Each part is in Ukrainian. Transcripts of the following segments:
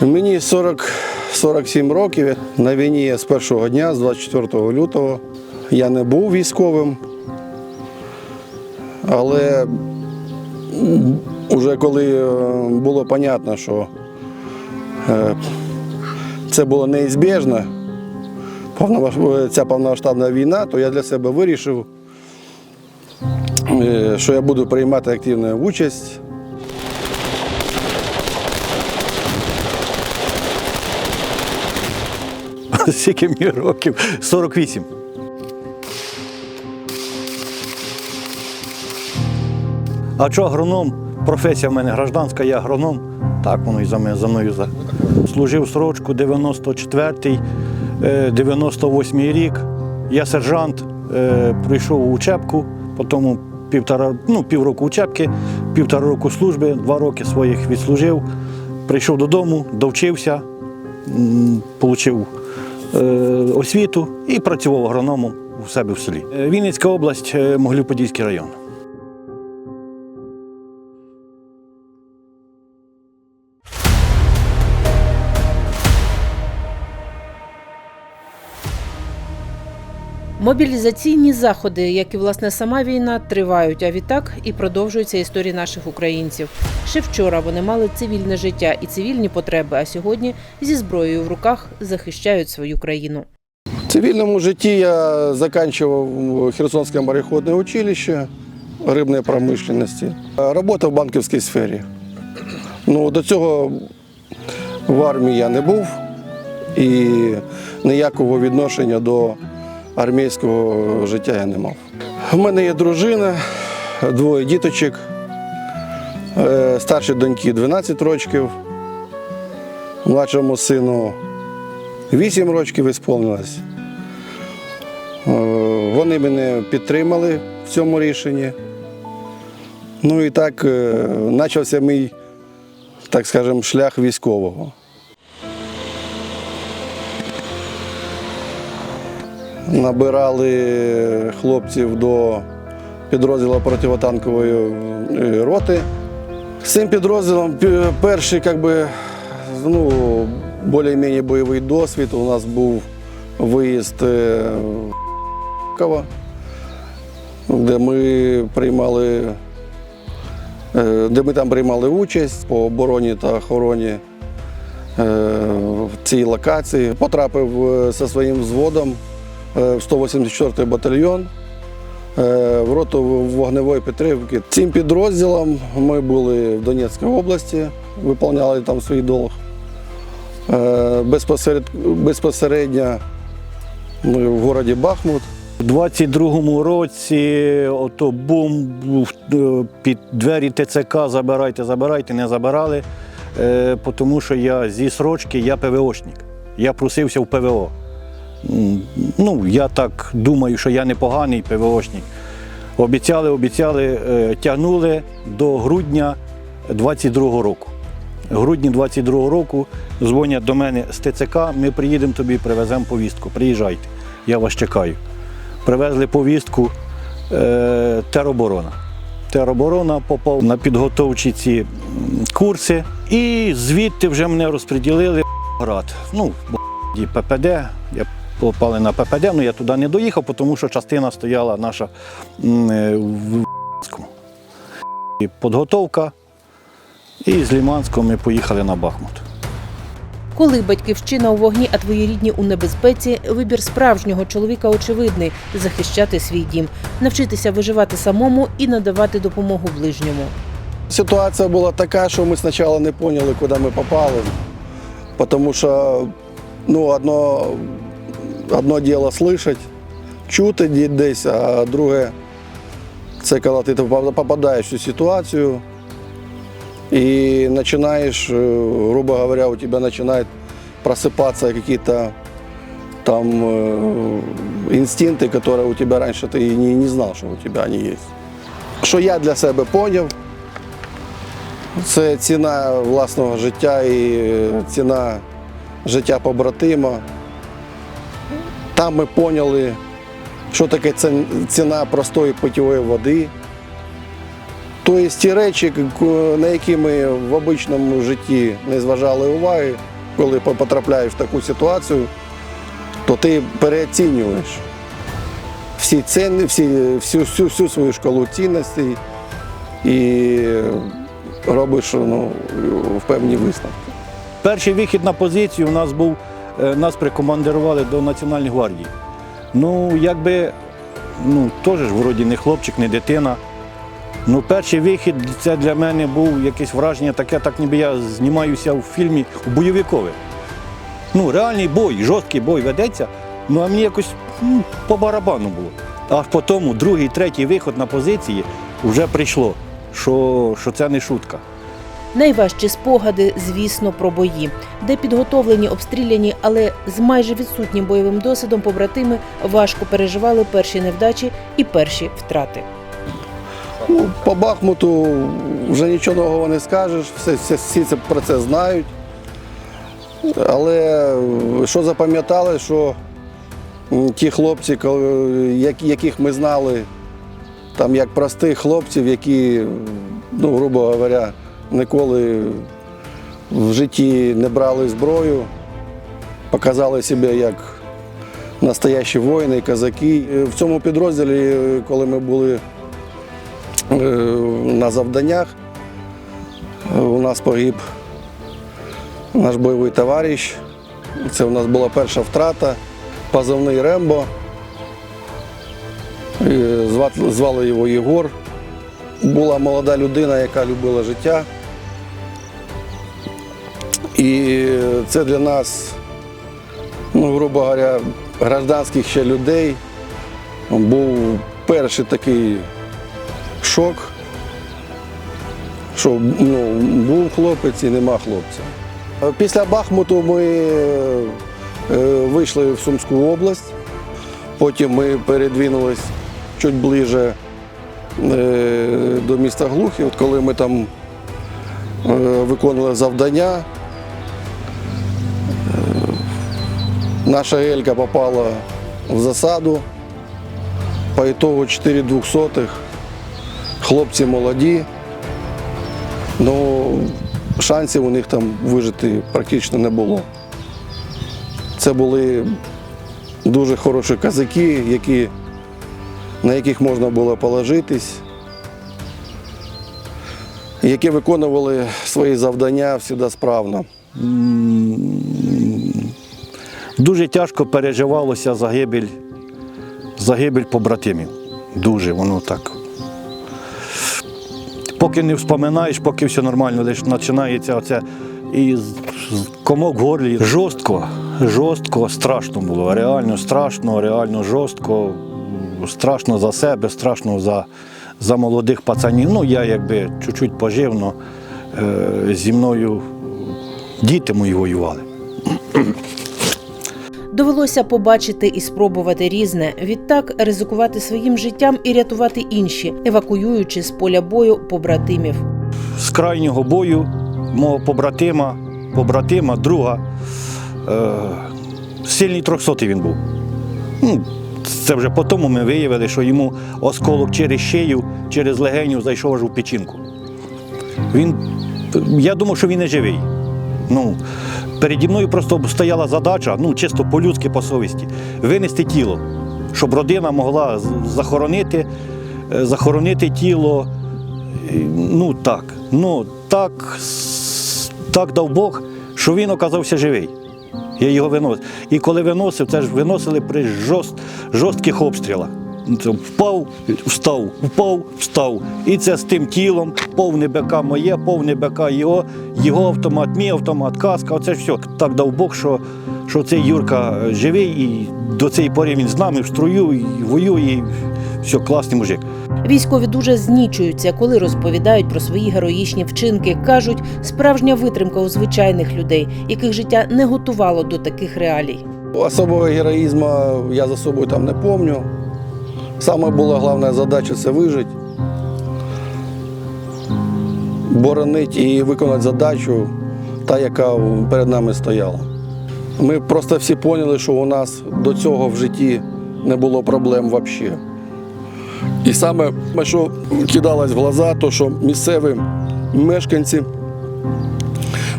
Мені 40, 47 років. На війні я з першого дня, з 24 лютого. Я не був військовим. Але м, уже коли е, було зрозуміло, що е, це було неізбіжно, повномасштаб- ця повномасштабна війна, то я для себе вирішив, е, що я буду приймати активну участь. Скільки мені років? 48. А що агроном? Професія в мене гражданська, я агроном. Так воно і за мене за мною за. Служив срочку 94-й, е, 98-й рік. Я сержант, е, прийшов у учебку, потім півтора, ну, півроку учебки, півтора року служби, два роки своїх відслужив. Прийшов додому, довчився, е, освіту і працював агрономом у себе в селі. Е, Вінницька область, е, Могилів-Подільський район. Мобілізаційні заходи, як і власне сама війна, тривають. А відтак і продовжується історія наших українців. Ще вчора вони мали цивільне життя і цивільні потреби, а сьогодні зі зброєю в руках захищають свою країну. В цивільному житті я заканчивав Херсонське мореходне училище рибної промишленості. Робота в банківській сфері. Ну, до цього в армії я не був і ніякого відношення до армійського життя я не мав. У мене є дружина, двоє діточок. Е, Старшій доньки 12 років, младшому сину 8 років ісполнилось. Е, Вони мене підтримали в цьому рішенні. Ну і так е, почався мій, так скажемо, шлях військового. Набирали хлопців до підрозділу противотанкової е, роти. З цим підрозділом перший, як би, ну, більш-менш бойовий досвід. У нас був виїзд е, в де ми приймали, е, де ми там приймали участь по обороні та охороні в цій локації. Потрапив зі своїм взводом в 184-й батальйон е, в роту вогневої підтримки. Цим підрозділом ми були в Донецькій області, виконували там свій долг. Е, Безпосередньо в городі Бахмут. У 22-му році ото бум е, під двері ТЦК забирайте, забирайте, не забирали, е, тому що я зі срочки, я ПВОшник. Я просився в ПВО. Ну, я так думаю, що я непоганий ПВОшник. Обіцяли, обіцяли, е, тягнули до грудня 22-го року. Грудні 22-го року дзвонять до мене з ТЦК, ми приїдемо тобі, привеземо повістку. Приїжджайте, я вас чекаю. Привезли повістку е, тероборона. Тероборона попав на підготовчі ці курси, і звідти вже мене розподілили град. Ну, ППД. Я попали на ППД, але я туди не доїхав, тому що частина стояла наша е, в Лиманському. І підготовка. І з Ліманського ми поїхали на Бахмут. Коли батьківщина у вогні, а твої рідні у небезпеці, вибір справжнього чоловіка очевидний захищати свій дім, навчитися виживати самому і надавати допомогу ближньому. Ситуація була така, що ми спочатку не зрозуміли, куди ми попали. Тому що ну, одно, одно діло слышати, чути де- десь, а друге це коли ти попадаєш в цю ситуацію і починаєш, е, грубо говоря, у тебе починають просипатися какие-то там э, инстинкты, которые у тебя раньше ты и не, не знал, що у тебе вони є. Що я для себе зрозумів, це ціна власного життя і е, ціна життя побратима. Там ми поняли, що таке ціна простої питьової води. Тобто ті речі, на які ми в обичному житті не зважали уваги, коли потрапляєш в таку ситуацію, то ти переоцінюєш всі ціни, всі, всю, всю, всю свою шкалу цінностей і робиш ну, в певні висновки. Перший вихід на позицію у нас був, нас прикомандирували до Національної гвардії. Ну, якби, ну, теж вроді не хлопчик, не дитина. Ну, перший вихід це для мене був якесь враження таке, так ніби я знімаюся у фільмі у бойовикові. Ну, реальний бой, жорсткий бой ведеться, ну а мені якось ну, по барабану було. Аж по тому другий, третій виход на позиції вже прийшло, що, що це не шутка. Найважчі спогади, звісно, про бої, де підготовлені, обстріляні, але з майже відсутнім бойовим досвідом побратими важко переживали перші невдачі і перші втрати. Ну, по Бахмуту вже нічого нового не скажеш, всі, всі, всі це, про це знають. Але що запам'ятали, що ті хлопці, яких ми знали, там як простих хлопців, які, ну, грубо говоря, ніколи в житті не брали зброю, показали себе як настоящі воїни, козаки. Е, В цьому підрозділі, е, коли ми були е, на завданнях. У нас погиб наш бойовий товариш. Це у нас була перша втрата, позивний Рембо. Звали його Єгор. Була молода людина, яка любила життя. І це для нас, ну, грубо говоря, гражданських ще людей був перший такий шок, що ну, був хлопець і нема хлопця. Після Бахмуту ми е, вийшли в Сумську область, потім ми передвинулись чуть ближче е, до міста Глухів. Коли ми там е, виконували завдання, наша Елька попала в засаду. По ітогу 4 двохсотих. Хлопці молоді, ну шансів у них там вижити практично не було. Це були дуже хороші казаки, які, на яких можна було положитись, які виконували свої завдання завжди справно. Дуже тяжко переживалося загибель, загибель побратимів. Дуже воно так. Поки не вспоминаєш, поки все нормально, лише починається оце і комок в горлі. Жорстко, жорстко, страшно було. Реально страшно, реально жорстко. Страшно за себе, страшно за, за молодих пацанів. Ну, я якби чуть-чуть пожив, е, зі мною діти мої воювали. Довелося побачити і спробувати різне. Відтак ризикувати своїм життям і рятувати інші, евакуюючи з поля бою побратимів. з крайнього бою мого побратима, побратима, друга. Е, сильний трьохсотий він був. Ну, це вже по тому ми виявили, що йому осколок через шию, через легеню зайшов аж у печінку. Він, я думав, що він не живий. Ну, переді мною просто стояла задача, ну, чисто по-людськи, по совісті, винести тіло, щоб родина могла захоронити, е, захоронити тіло. Ну так, ну так, так дав Бог, що він оказався живий. Я його виносив. І коли виносив, це ж виносили при жорст, жорстких обстрілах. Це впав, встав, впав, встав. І це з тим тілом, повне БК моє, повне БК його, його автомат, мій автомат, каска. Оце все. Так дав Бог, що, що цей Юрка е, живий, і до цієї пори він з нами в струю, і воює, і все, класний мужик. Військові дуже знічуються, коли розповідають про свої героїчні вчинки. кажуть, справжня витримка у звичайних людей, яких життя не готувало до таких реалій. Особого героїзму я за собою там не пам'ятаю. Саме була головна задача це вижити, боронити і виконати задачу, та, яка перед нами стояла. Ми просто всі поняли, що у нас до цього в житті не було проблем взагалі. І саме, що кидалось в глаза, то що місцеві мешканці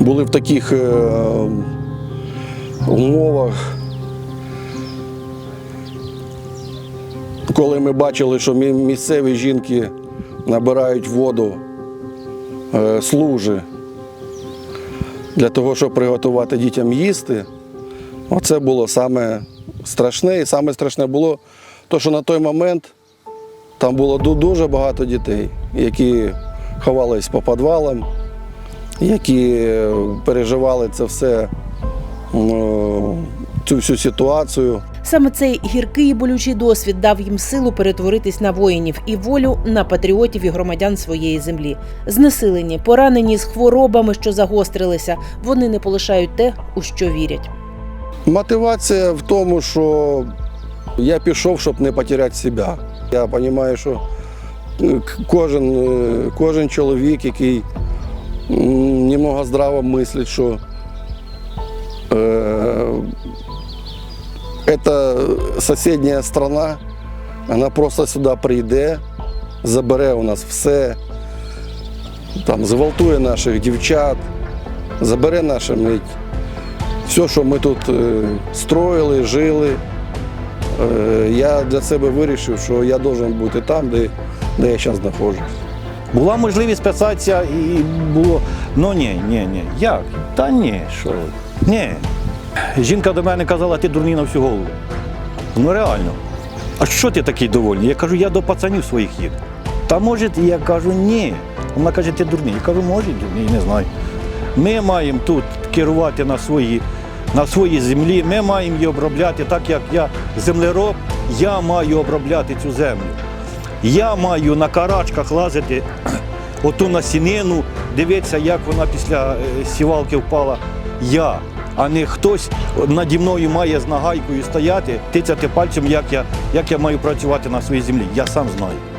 були в таких е, умовах, коли ми бачили, що місцеві жінки набирають воду е, з лужи для того, щоб приготувати дітям їсти, оце було саме страшне. І саме страшне було, то, що на той момент там було дуже багато дітей, які ховались по підвалам, які е, переживали це все, цю всю ситуацію. Саме цей гіркий і болючий досвід дав їм силу перетворитись на воїнів і волю на патріотів і громадян своєї землі. Знесилені, поранені з хворобами, що загострилися, вони не полишають те, у що вірять. Мотивація в тому, що я пішов, щоб не потеряти себе. Я розумію, що е, кожен, е, кожен чоловік, який немного здраво мислить, що е, ця сусідня страна, вона просто сюди прийде, забере у нас все, там, зґвалтує наших дівчат, забере наше мить все, що ми тут е, строїли, жили. е, Я для себе вирішив, що я должен бути там, де, де я зараз знаходжусь. Була можливість списатися і було. Ну ні, ні, ні. Як? Та ні, що? Ні. Жінка до мене казала, ти дурний на всю голову. Ну реально. А що ти такий довольний? Я кажу, я до пацанів своїх їду. Та може, я кажу, ні. Вона каже, ти дурний. Я кажу, може, дурний, не знаю. Ми маємо тут керувати на своїй на своїй землі, ми маємо її обробляти, так як я землероб, я маю обробляти цю землю. Я маю на карачках лазити оту насінину, дивитися, як вона після е, сівалки впала. Я, а не хтось наді мною має з нагайкою стояти, тицяти пальцем, як я, як я маю працювати на своїй землі. Я сам знаю.